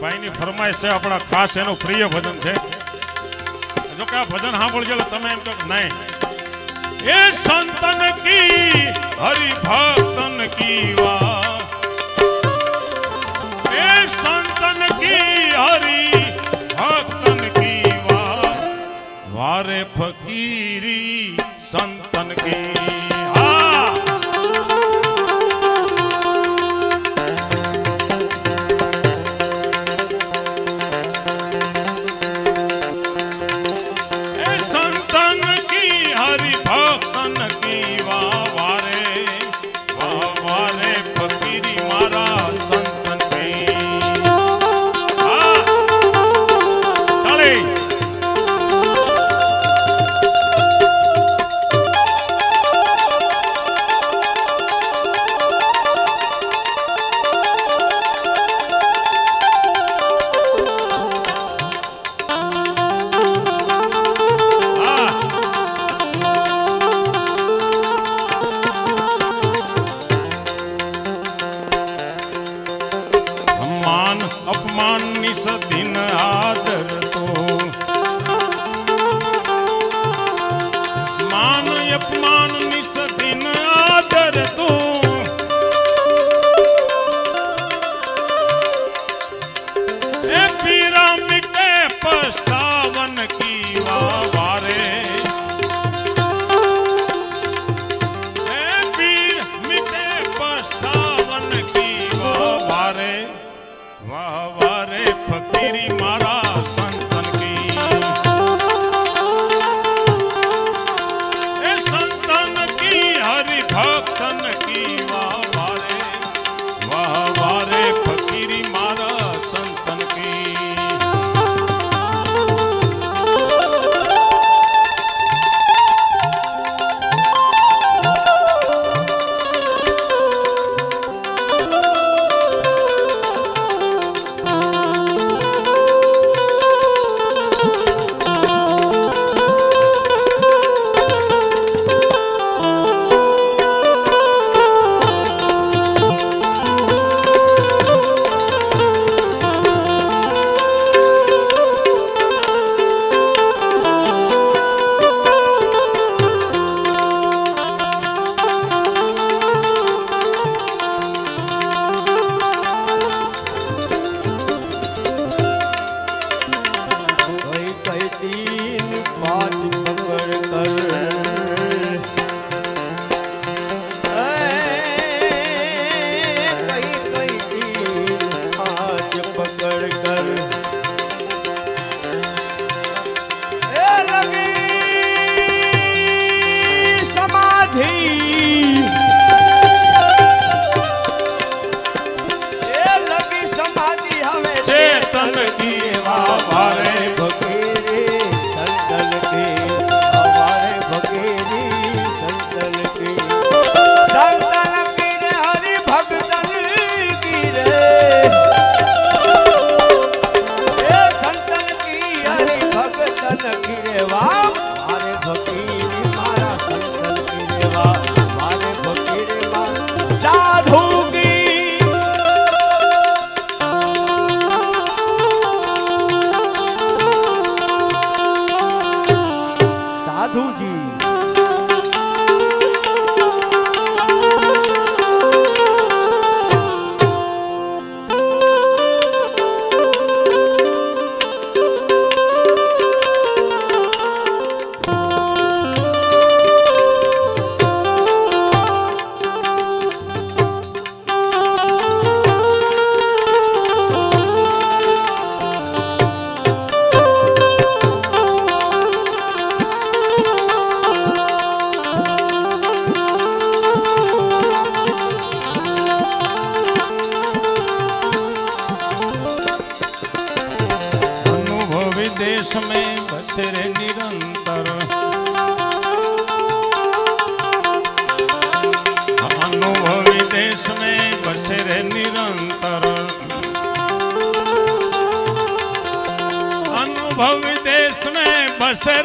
ભાઈની ફરમાઈશ છે, આપણા ખાસ એનું પ્રિય ભજન છે. જો કે આ ભજન સાંભળજો તમે એમ કહો નહીં. એ સંતન કી, હરિભક્તન કી વા એ સંતન કી હરી ભક્તન કી વા વારે ફકીરી સંતન કી देश में बसे रे निरंतर अनुभवी देश में बसे रे निरंतर अनुभवी देश में बसे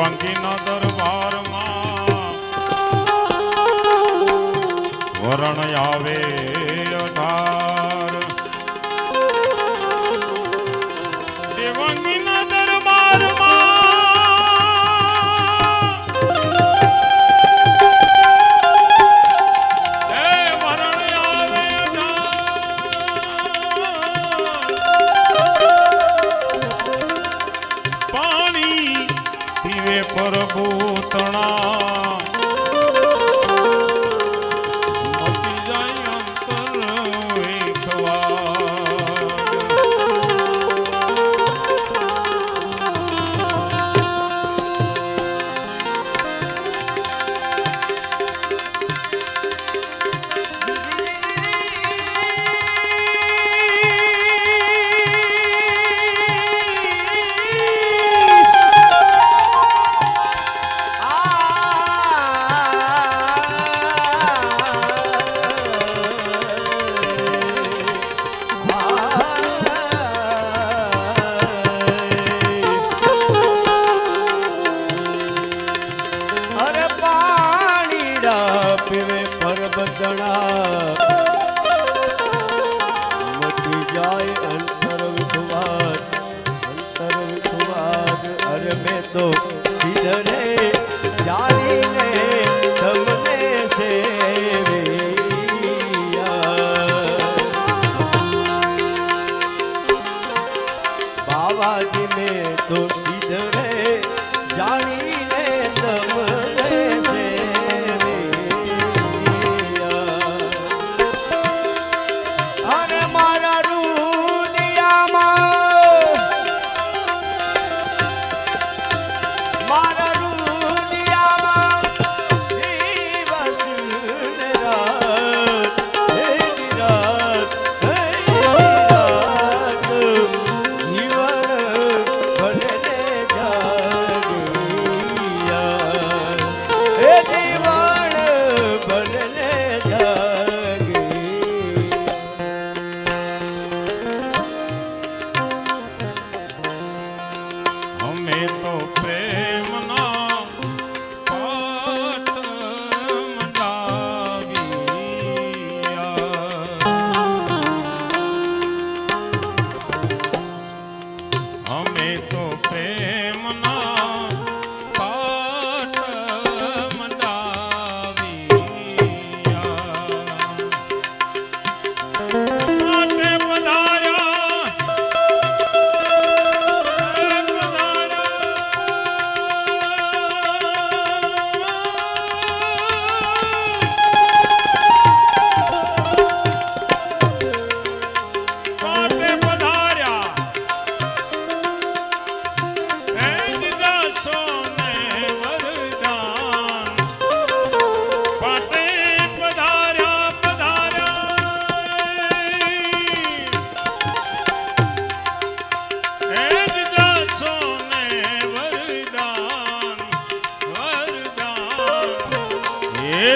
દેવાંગીના દરબારમાં. વરણ આવે સેવ્યા બાબાજી મેં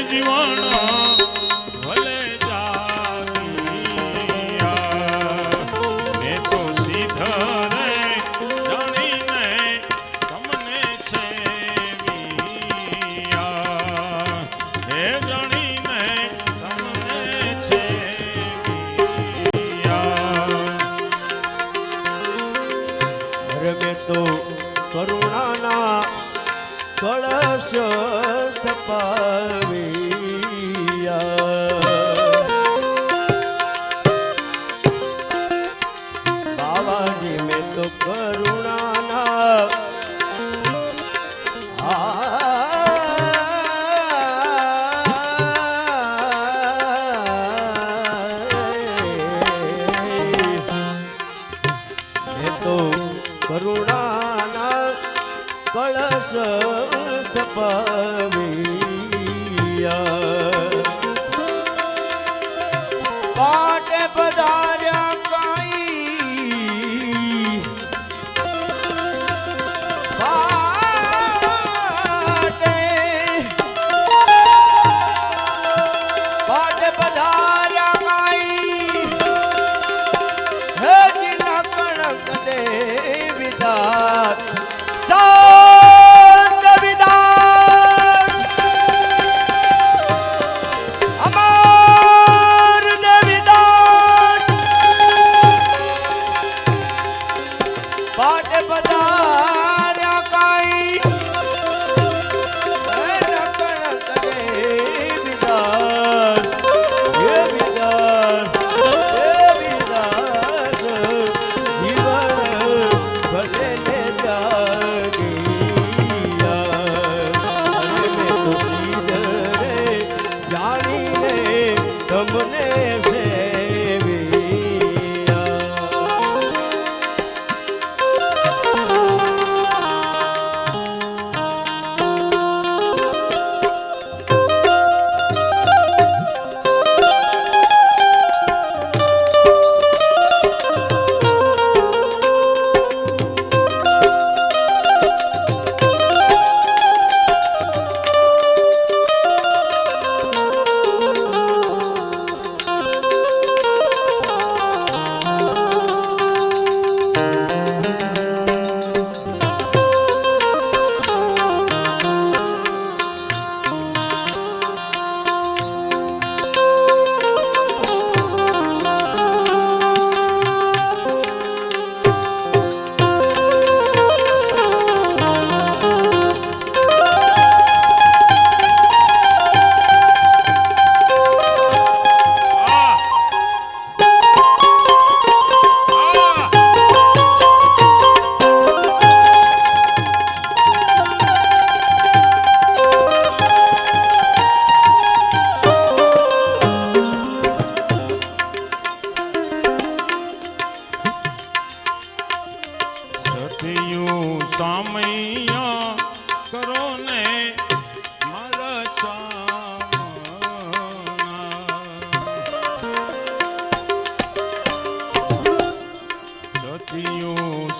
જીવાણા કળશ સ્થપાવ્યા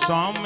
સતિયું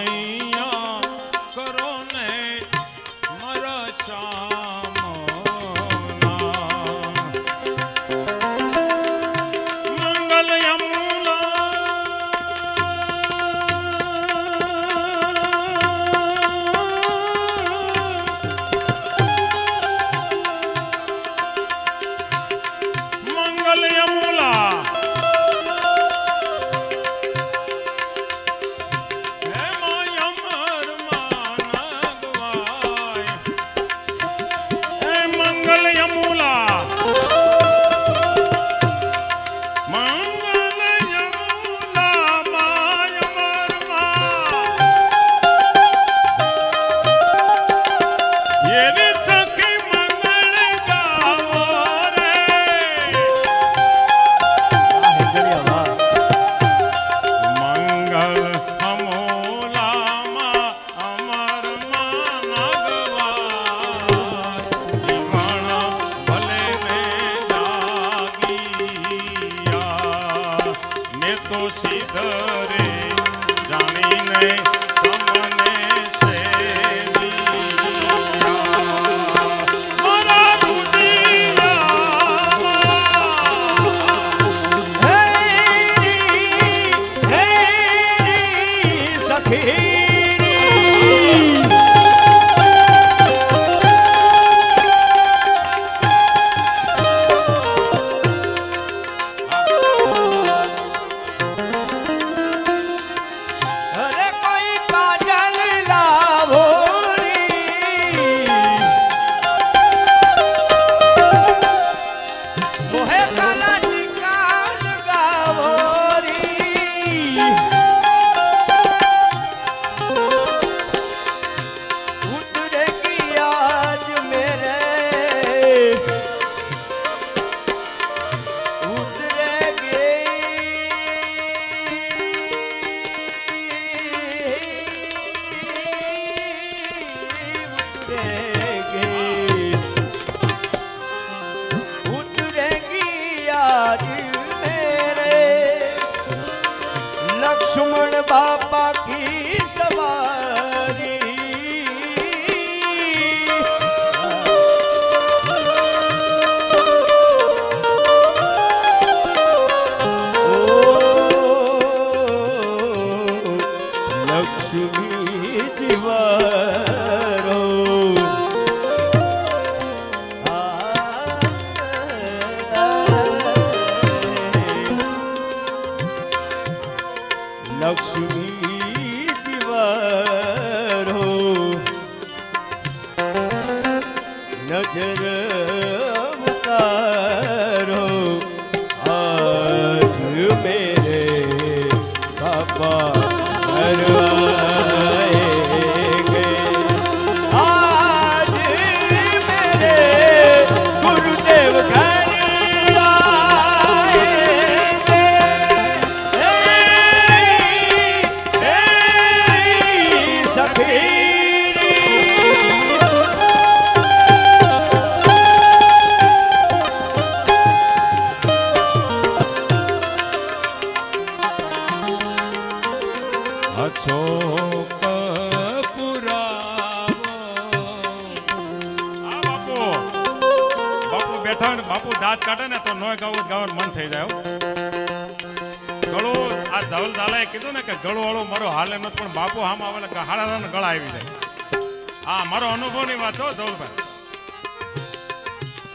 મારો અનુભવની વાત હો, ધવલભાઈ.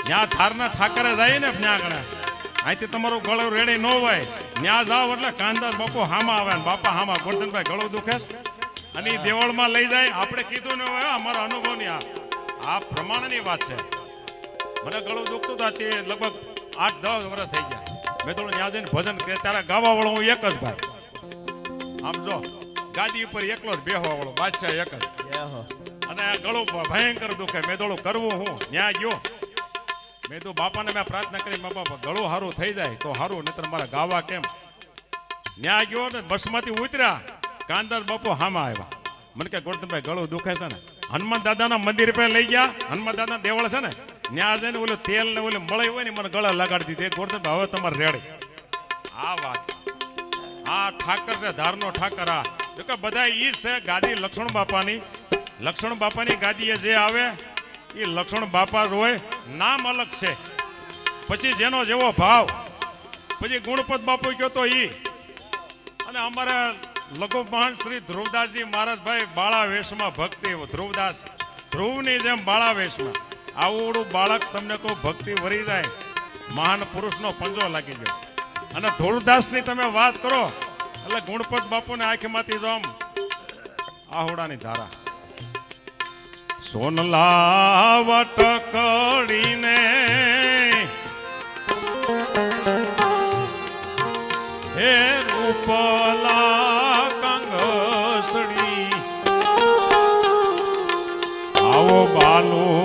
ત્યાં થારના ઠાકરે જાય ને ત્યાં આગળ અહીંથી તમારું ગળું રેડી ન હોય. ત્યાં જાવ એટલે કાંદાર બાપુ હામા આવે ને બાપા હામા. ગોરધનભાઈ, ગળું દુખે અને એ દેવળમાં લઈ જાય. આપણે કીધું ને હોય અમારા અનુભવની આ. આ પ્રમાણની વાત છે. મને ગળું દુખતું હતું લગભગ આઠ, દસ વર્ષ થઈ ગયા. મેં થોડું ત્યાં જઈને ભજન કે તારા ગાવા વાળો હું એક જ ભાઈ. આમ જો, ગાદી ઉપર એકલો જ બેહવા વાળો, બાદશાહ એક જ. અને આ ગળું ભયંકર દુખે. મેં થોડું કરવું હું? ત્યાં ગયો. મેં તો બાપાને મેં પ્રાર્થના કરી મા બાપા, ગળું સારું થઈ જાય તો સારું નહીતર મારા ગાવા કેમ? ન્યા ગયો ને બસમાંથી ઉતર્યા. કાંદાસ બાપુ હામાં આવ્યા. મને કે, ગોરધનભાઈ, ગળું દુખે છે ને? હનુમાન દાદાના મંદિર પર લઈ ગયા. હનુમાન દાદા દેવળ છે ને? ન્યા જઈને ઓલું તેલ ને ઓલું મળે હોય ને મને ગળા લગાડી દીધી. ગોરધનભાઈ, હવે તમારે રેડી. આ વાત. આ ઠાકર છે, ધારનો ઠાકર આ. જો કે બધા ઈ છે, ગાદી લક્ષ્મણ બાપાની. લક્ષ્મણ બાપાની ગાદીએ જે આવે, એ લક્ષ્મણ બાપા રોય નામ અલગ છે. પછી જેનો જેવો ભાવ, પછી ગુણપત બાપુ કયો તો ઈ. અને અમારા લઘુમહાન શ્રી ધ્રુવદાસજી મહારાજભાઈ બાળા વેશમાં ભક્તિ, ધ્રુવદાસ, ધ્રુવની જેમ બાળા વેશમાં આવડું બાળક તમને કોઈ ભક્તિ વરી જાય, મહાન પુરુષનો પંજો લાગી જાય અને ધ્રુવદાસની તમે વાત કરો, એટલે ગુણપત બાપુને આંખમાંથી જો આમ આહોડાની ધારા. સોનલા વટકડીને હે રૂપલા કંગસડી આવો બાલુડો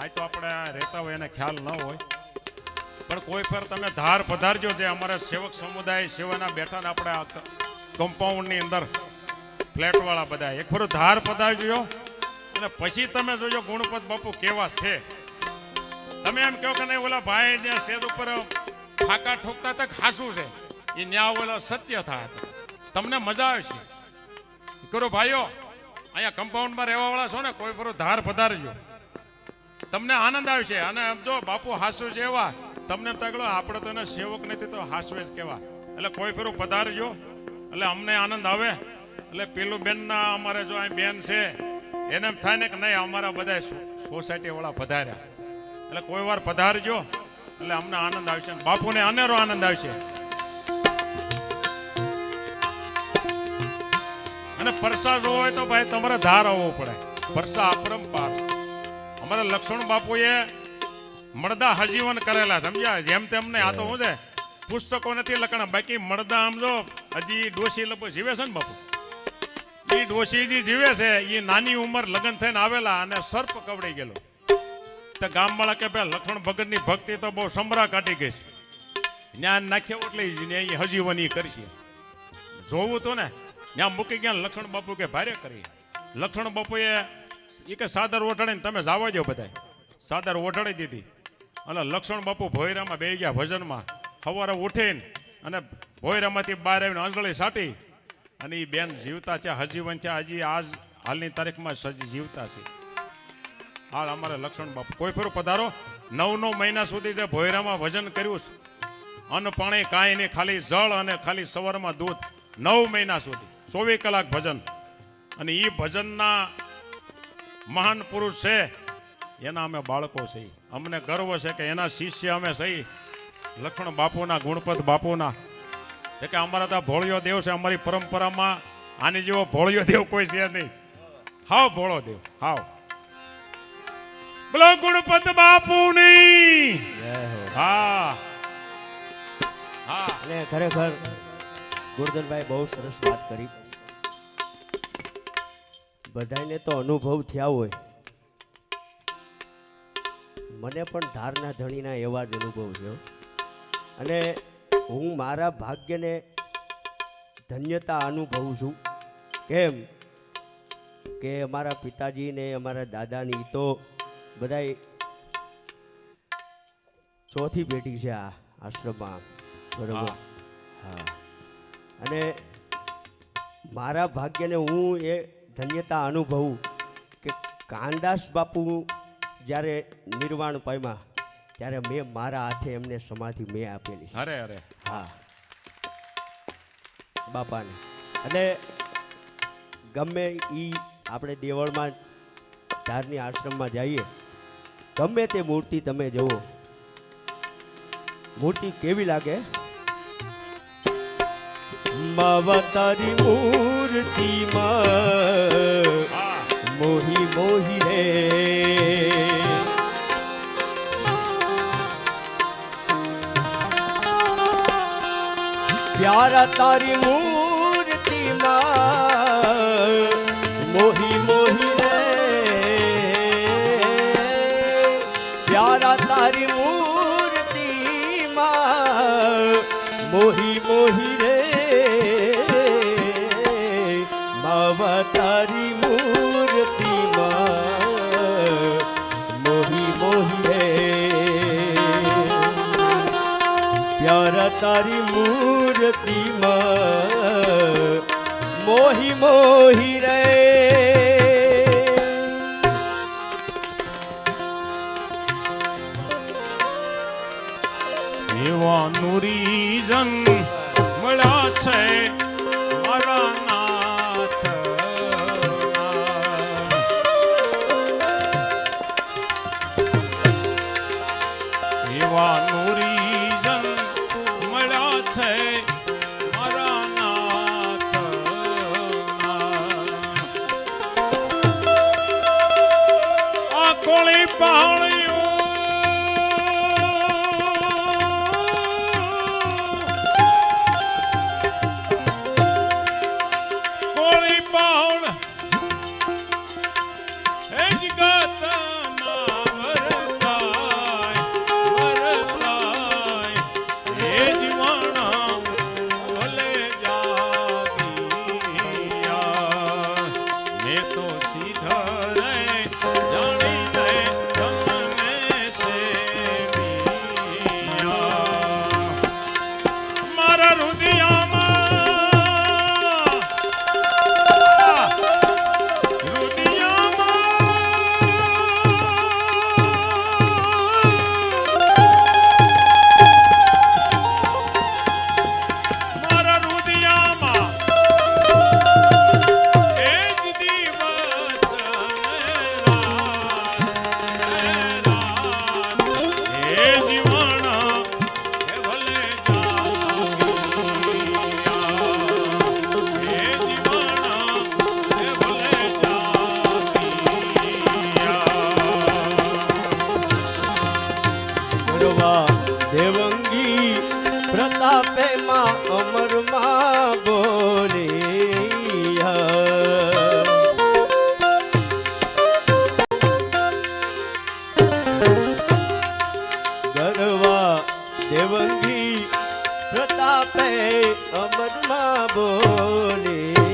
આ તો આપણે રહેતા હોય એને ખ્યાલ ન હોય. પણ કોઈ ફેર તમે ધાર પધારજો જે અમારા સેવક સમુદાય સેવાના બેઠા આપણે કમ્પાઉન્ડની અંદર ફ્લેટવાળા બધા. એક ફરું ધાર પધારજો અને પછી તમે જોજો ગુણપત બાપુ કેવા છે. તમે એમ કહો કે નહીં, ઓલા ભાઈ ને સ્ટેજ ઉપર ફાકા ઠોકતા તક હાસું છે? એ ન્યા ઓલા સત્ય થાય તમને મજા આવશે. કરો ભાઈઓ, અહીંયા કમ્પાઉન્ડમાં રહેવાવાળા છો ને, કોઈ ફરું ધાર પધારજો. તમને આનંદ આવશે. અને આમ જો બાપુ હાસુ છે એવા તમને લો, આપણે તો એને સેવક નથી તો હાસવે જ કહેવા એટલે કોઈ ફેરું પધારજો. એટલે અમને આનંદ આવે. એટલે પેલું બેનના અમારે જો અહીં બેન છે એને એમ થાય ને કે નહીં અમારા બધા સોસાયટીવાળા પધાર્યા. એટલે કોઈ વાર પધારજો. એટલે અમને આનંદ આવશે. બાપુને અનેરો આનંદ આવશે. અને પરસા હોય તો ભાઈ તમારે ધાર આવવો પડે. પરસા અપરંપાર. અમારા લક્ષ્મણ બાપુએ મળદા હજીવન કરેલા સમજ્યા? જેમ તેમને આ તો શું છે પુસ્તકો નથી લખણા. બાકી મળદા આમ જો હજી ડોશી લપો જીવે છે ને બાપુ? એ ડોશીજી જીવે છે એ નાની ઉંમર લગ્ન થઈને આવેલા અને સર્પ કવડાઈ ગયેલો. તો ગામવાળા કે ભાઈ લક્ષ્મણ ભગતની ભક્તિ તો બહુ સંભરા કાઢી ગઈ છે. જ્ઞાન નાખ્યો એટલે એ હજીવન એ કરશે. જોવું તો ને ત્યાં મૂકી ગયા લક્ષ્મણ બાપુ કે ભારે કરી. લક્ષ્મણ બાપુએ એ કે સાદર ઓઢાડીને તમે જાવા દો બધાય. સાદર ઓઢાડી દીધી. અને લક્ષ્મણ બાપુ ભોયરામાં બે ગયા ભજનમાં. સવારે ઉઠીને અને ભોયરામાંથી બહાર આવીને અંજળી સાટી. અને એ બેન જીવતા છે, હજીવન છે, હજી આજ હાલની તારીખમાં સજી જીવતા છે. હાલ અમારે લક્ષ્મણ બાપુ કોઈ ફેરું પધારો? નવ નવ મહિના સુધી જે ભોયરામાં ભજન કર્યું છે. અન્ન પાણી કાંઈ નહીં, ખાલી જળ અને ખાલી સવારમાં દૂધ. નવ મહિના સુધી. ચોવીસ કલાક ભજન. અને એ ભજનના મહાન પુરુષ છે. એના અમે બાળકો છીએ. અમને ગર્વ છે કે એના શિષ્ય અમે સહી લક્ષ્મણ બાપુના ગુણપત બાપુના. એટલે કે અમારા ત્યાં ભોળિયો દેવ છે અમારી પરંપરામાં આની જેવો ભોળિયો દેવ કોઈ છે નહીં. હાવ ભોળો દેવ હાવ. બોલો ગુણપત બાપુની. જય હો. હા. ખરેખર ગુરધનભાઈ બહુ સરસ વાત કરી. બધાને તો અનુભવ થયા હોય. મને પણ ધારના ધણીના એવા જ અનુભવ થયો. અને હું મારા ભાગ્યને ધન્યતા અનુભવું છું. કેમ? કે અમારા પિતાજીને અમારા દાદાની તો બધાય ચોથી પેઢી છે આ આશ્રમમાં. બરોબર? હા. અને મારા ભાગ્યને હું એ ધન્યતા અનુભવું કે કાનદાસ બાપુ જ્યારે નિર્વાણ પામ્યા ત્યારે મેં મારા હાથે એમને સમાધિ મેં આપેલી અરે અરે. હા. બાપાને. અને ગમે એ આપણે દેવળમાં ધારની આશ્રમમાં જઈએ ગમે તે મૂર્તિ તમે જુઓ મૂર્તિ કેવી લાગે? મવતારી મૂર્તિમાં મોહી મોહી રે. પ્યારા તારી મૂર્તિમાં મોહી મોહી રે. પ્યારા તારી મૂર્તિમાં મોહી મોહી માવ તારી મૂર્તિમાં. મોહી મોહી પ્યારા તારી મૂર્તિમાં. મોહી મોહી દેવંગી પ્રતાપે અમરમાં બોલિયા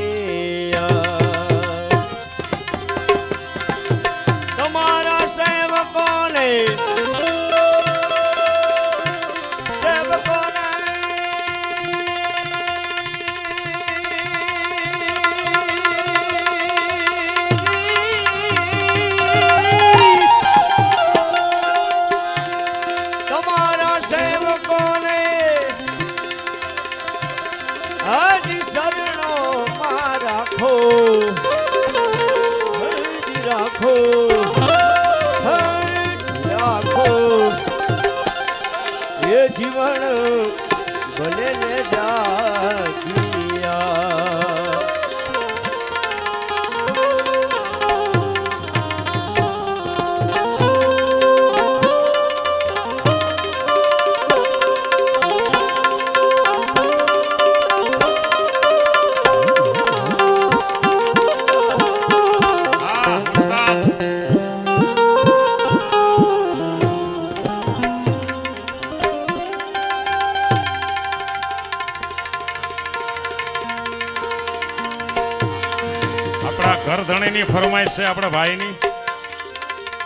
ભાઈની.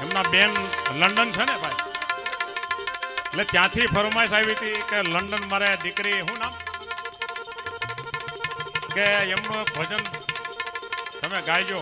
એમના બેન લંડન છે ને ભાઈ? એટલે ત્યાંથી ફરમાઈશ આવી હતી કે લંડન મારે દીકરી, શું નામ? કે એમનું ભજન તમે ગાઈજો